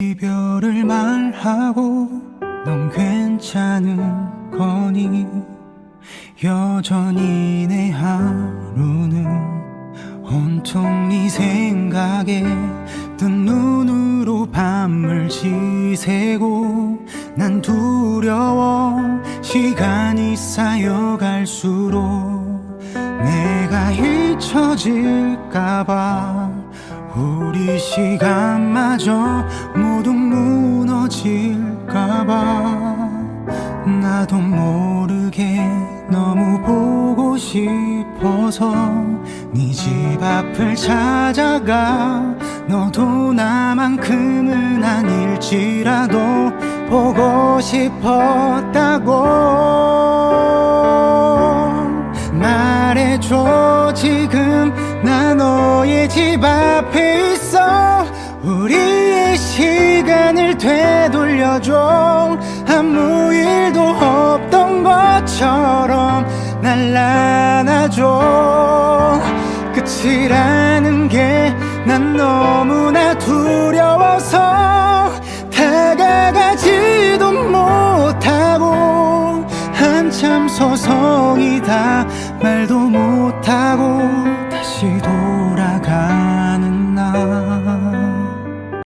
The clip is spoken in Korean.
이별을 말하고 넌 괜찮은 거니? 여전히 내 하루는 온통 네 생각에 뜬 눈으로 밤을 지새고 난 두려워 시간이 쌓여갈수록 내가 잊혀질까봐 우리 시간마저 모두 무너질까봐 나도 모르게 너무 보고 싶어서 네 집 앞을 찾아가 너도 나만큼은 아닐지라도 보고 싶었다고 말해줘 지금 나 너의 집 앞에 있어. 우리의 시간을 되돌려줘. 아무 일도 없던 것처럼 날 안아줘. 끝이라는 게 난 너무나 두려워서 다가가지도 못하고 한참 서성이다 말도 못하고